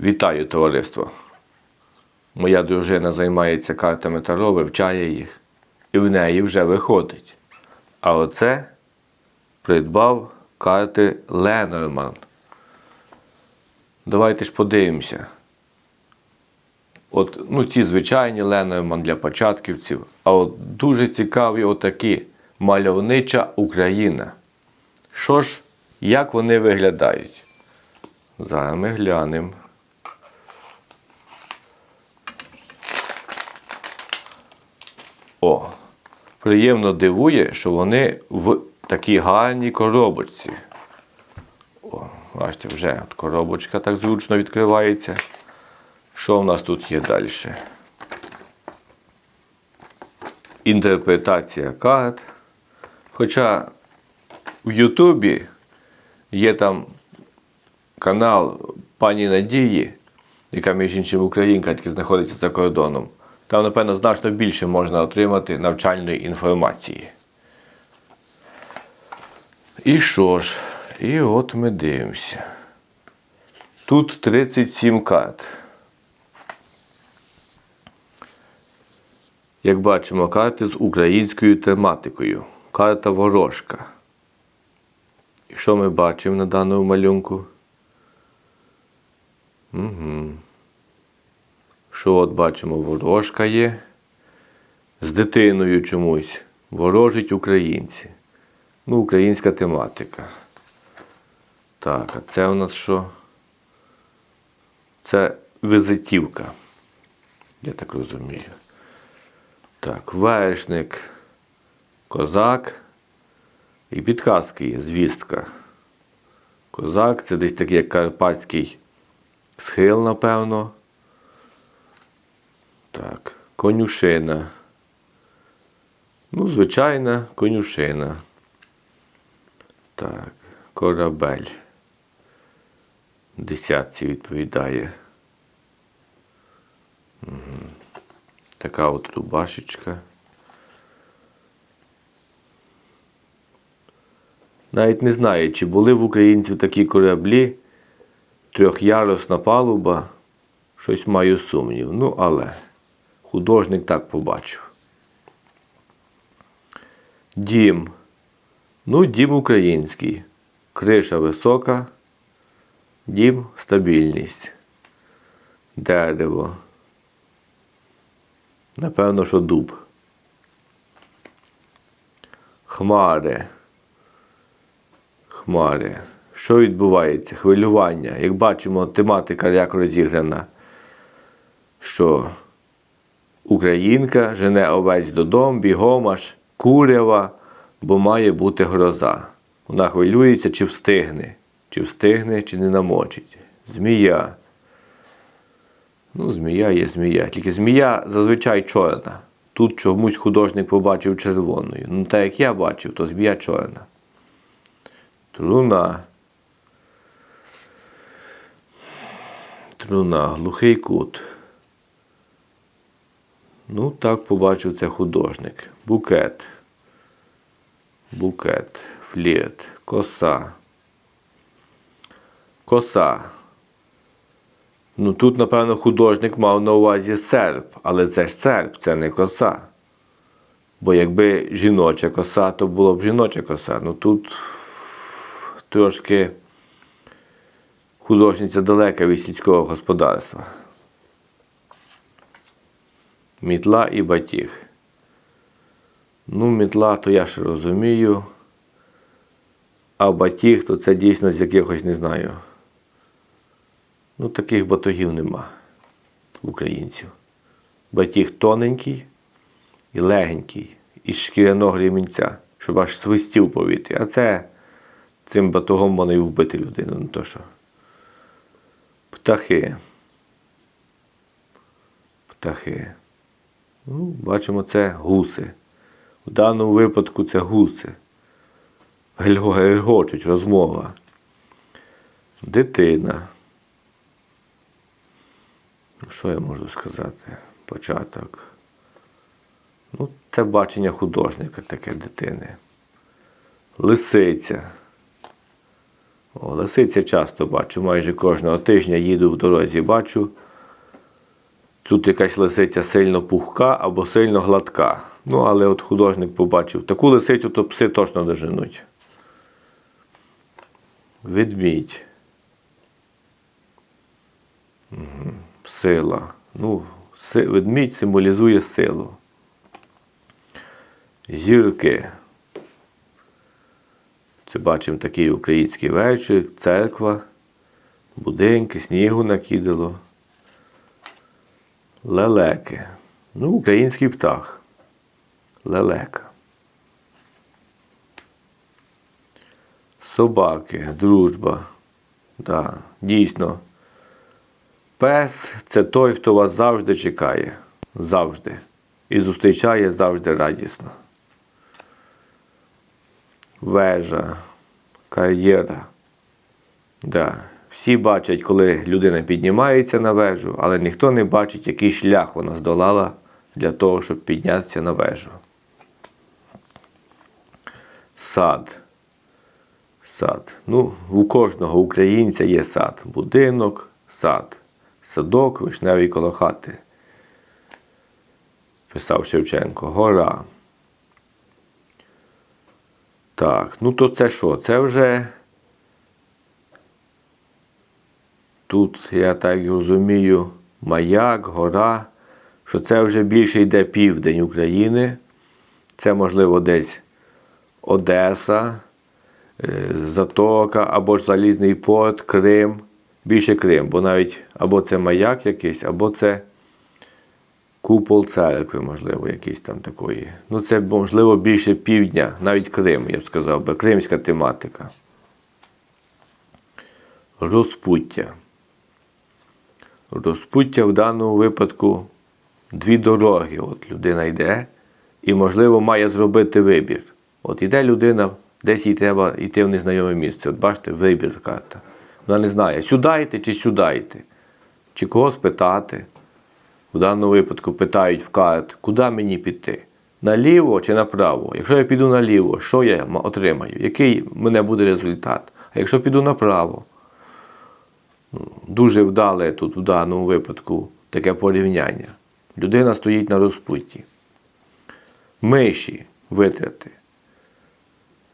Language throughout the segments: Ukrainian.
Вітаю товариство! Моя дружина займається картами Таро, вивчає їх, і в неї вже виходить. А оце придбав карти Ленорман. Давайте ж подивимося. От, ну, ці звичайні Ленорман для початківців, а от дуже цікаві отакі мальовнича Україна. Що ж, як вони виглядають? Зараз ми глянемо. О, приємно дивує, що вони в такій гарній коробочці. О, бачите, вже от коробочка так зручно відкривається. Що в нас тут є далі? Інтерпретація карт. Хоча в Ютубі є там канал пані Надії, яка, між іншим, українка, тільки знаходиться за кордоном. Там, напевно, значно більше можна отримати навчальної інформації. І що ж? І от ми дивимося. Тут 37 карт. Як бачимо, карти з українською тематикою. Карта ворожка. І що ми бачимо на даному малюнку? Угу. Що от бачимо, ворожка є. З дитиною чомусь. Ворожить українці. Ну, українська тематика. Так, а це у нас що? Це визитівка. Я так розумію. Так, вершник, козак. І підказки є, звістка. Козак це десь такий як карпатський схил, напевно. Так, конюшина. Ну, звичайна конюшина. Так, корабель. Десятці відповідає. Угу. Така от рубашечка. Навіть не знаю, чи були в українців такі кораблі, трьохярусна палуба. Щось маю сумнів. Ну, але художник так побачив. Дім. Ну, дім український. Криша висока. Дім стабільність. Дерево. Напевно, що дуб. Хмари. Хмари. Що відбувається? Хвилювання. Як бачимо, тематика як розіграна, що Українка жене овець додому, бігом аж курява, бо має бути гроза. Вона хвилюється, чи встигне, чи встигне, чи не намочить. Змія. Ну, змія є змія. Тільки змія зазвичай чорна. Тут чомусь художник побачив червоною. Ну, так як я бачив, то змія чорна. Труна. Труна, глухий кут. Ну, так побачив це художник. Букет. Букет. Флірт. Коса. Коса. Ну тут, напевно, художник мав на увазі серп, але це ж серп, це не коса. Бо якби жіноча коса, то було б жіноча коса. Ну тут трошки художниця далека від сільського господарства. Мітла і батіг. Ну, мітла, то я ще розумію. А батіг, то це дійсно з якихось не знаю. Ну, таких батогів нема українців. Батіг тоненький і легенький, із шкіряного ремінця, щоб аж свистів повітря. А це цим батогом можна і вбити людину, не то що. Птахи. Птахи. Ну, бачимо, це гуси. У даному випадку це гуси. Гельгочуть розмова. Дитина. Ну, Що я можу сказати? Початок. Ну, це бачення художника таке дитини. Лисиця. О, лисиця часто бачу, майже кожного тижня їду в дорозі, бачу. Тут якась лисиця сильно пухка або сильно гладка. Ну, але от художник побачив. Таку лисицю то пси точно доженуть. Ведмідь. Сила. Ну, ведмідь символізує силу. Зірки. Це бачимо такий український вечір, церква, будинки, снігу накидало. Лелеки. Ну, український птах. Лелека. Собаки, дружба. Да, дійсно. Пес це той, хто вас завжди чекає. Завжди. І зустрічає завжди радісно. Вежа, кар'єра. Да. Всі бачать, коли людина піднімається на вежу, але ніхто не бачить, який шлях вона здолала для того, щоб піднятися на вежу. Сад. Сад. Ну, у кожного українця є сад. Будинок, сад. Садок, вишневий коло хати. Писав Шевченко. Гора. Так, ну то це що? Це вже. Тут, я так розумію, маяк, гора, що це вже більше йде південь України. Це, можливо, десь Одеса, е, Затока або ж Залізний порт, Крим. Більше Крим, бо навіть або це маяк якийсь, або це купол церкви, можливо, якийсь там такої. Ну, це, можливо, більше півдня, навіть Крим, я б сказав би, кримська тематика. Розпуття. Розпуття в даному випадку дві дороги. От людина йде і, можливо, має зробити вибір. От іде людина, десь їй треба йти в незнайоме місце. От бачите, вибір карта. Вона не знає, сюди йти чи сюди йти, чи кого спитати. В даному випадку питають в карт, куди мені піти? Наліво чи направо? Якщо я піду наліво, що я отримаю? Який в мене буде результат? А якщо піду направо? Дуже вдале тут в даному випадку таке порівняння. Людина стоїть на розпутті. Миші витрати.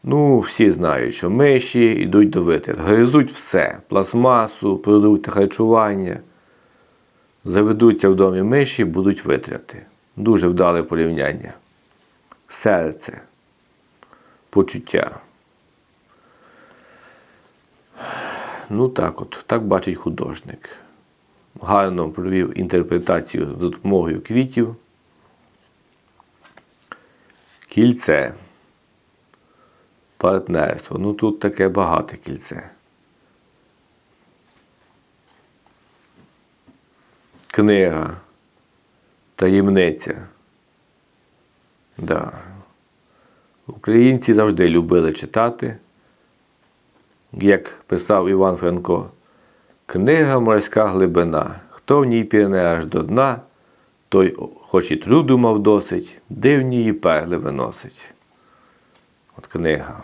Ну, всі знають, що миші йдуть до витрат. Гризуть все: пластмасу, продукти харчування. Заведуться в домі миші, будуть витрати. Дуже вдале порівняння. Серце, почуття. Ну так от, так бачить художник. Гарно провів інтерпретацію за допомогою квітів. Кільце. Партнерство. Ну тут таке багате кільце. Книга. Таємниця. Да. Українці завжди любили читати як писав Іван Франко, книга морська глибина, хто в ній пірне аж до дна, той, хоч і труду мав досить, дивні її перли виносить. От книга.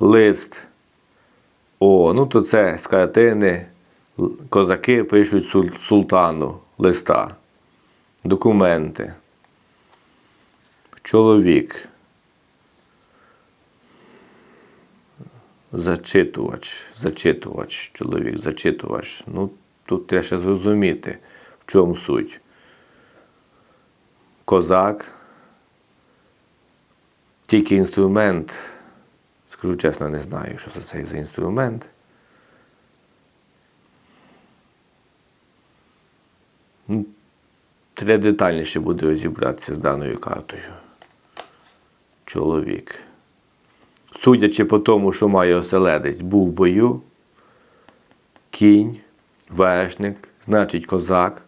Лист. О, ну то це з картини козаки пишуть султану листа. Документи. Чоловік. Зачитувач, зачитувач, чоловік, зачитувач. Ну, тут треба ще зрозуміти, в чому суть. Козак. Тільки інструмент. Скажу чесно, не знаю, що це цей за інструмент. Ну, Треба детальніше буде розібратися з даною картою. Чоловік. Судячи по тому, що має оселедець, був в бою, кінь, вершник, значить козак,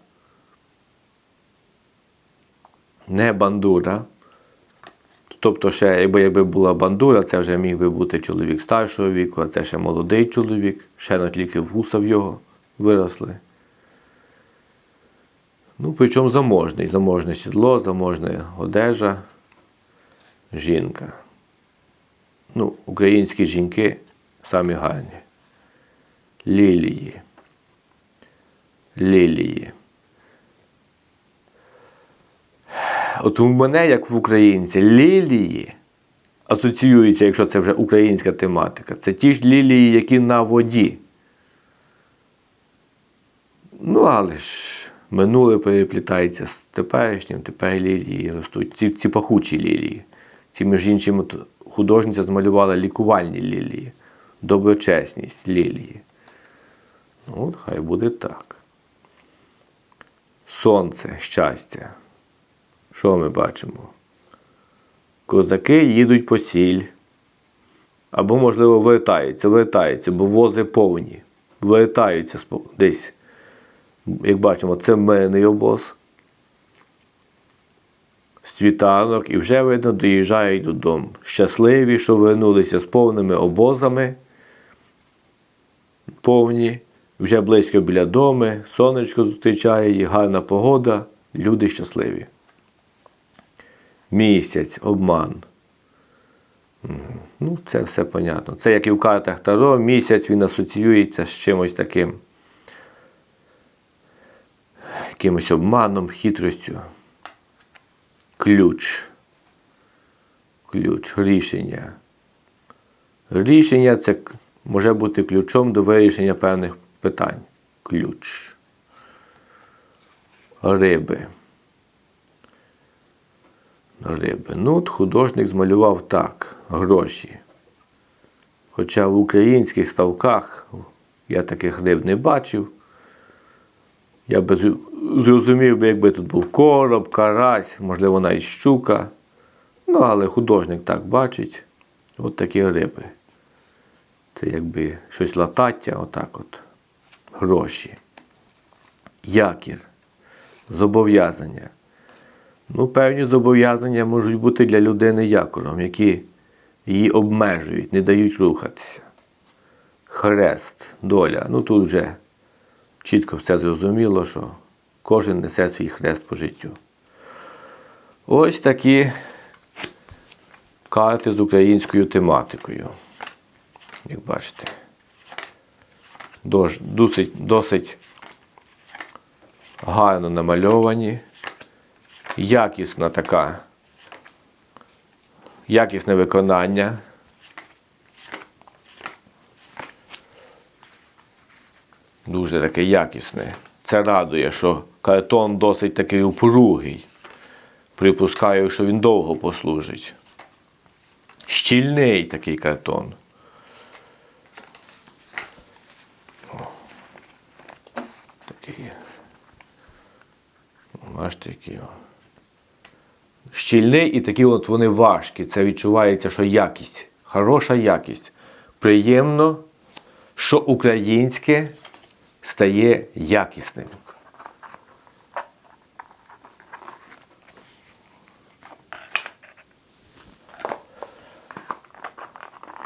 не бандура. Тобто, ще, якби, якби була бандура, це вже міг би бути чоловік старшого віку, а це ще молодий чоловік, ще не тільки вуса в його виросли. Ну, причому заможний, заможне сідло, заможна одежа, жінка. Ну, українські жінки самі гарні. Лілії. Лілії. От у мене, як в українця, лілії асоціюються, якщо це вже українська тематика. Це ті ж лілії, які на воді. Ну, але ж минуле переплітається з теперішнім, тепер лілії ростуть. Ці, ці пахучі лілії. Ці, між іншим, художниця змалювала лікувальні лілії, доброчесність лілії. Ну, от хай буде так. Сонце, щастя. Що ми бачимо? Козаки їдуть по сіль. Або, можливо, вертаються, вертаються, бо вози повні. Вертаються десь. Як бачимо, це мирний обоз. Світанок, і вже видно, доїжджають додому. Щасливі, що вернулися з повними обозами. Повні. Вже близько біля дому, сонечко зустрічає їх, гарна погода, люди щасливі. Місяць, обман. Ну, це все понятно. Це як і в картах Таро, місяць він асоціюється з чимось таким. Якимось обманом, хитростю. Ключ. Ключ, рішення. Рішення це може бути ключом до вирішення певних питань. Ключ. Риби. Риби. Ну, от художник змалював так, гроші. Хоча в українських ставках я таких риб не бачив. Я би зр- зрозумів би, якби тут був короб, карась, можливо, навіть щука. Ну, але художник так бачить. От такі риби. Це якби щось латаття, отак от. Гроші. Якір. Зобов'язання. Ну, певні зобов'язання можуть бути для людини якором, які її обмежують, не дають рухатися. Хрест, доля. Ну тут вже чітко все зрозуміло, що кожен несе свій хрест по життю. Ось такі карти з українською тематикою. Як бачите, досить, досить гарно намальовані якісна така, якісне виконання. Дуже таке якісне. Це радує, що картон досить такий упругий. Припускаю, що він довго послужить. Щільний такий картон. Такий. Бачите, який. Щільний і такі от вони важкі. Це відчувається, що якість. Хороша якість. Приємно, що українське стає якісним.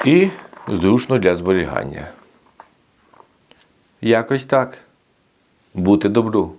І зручно для зберігання. Якось так. Бути добру.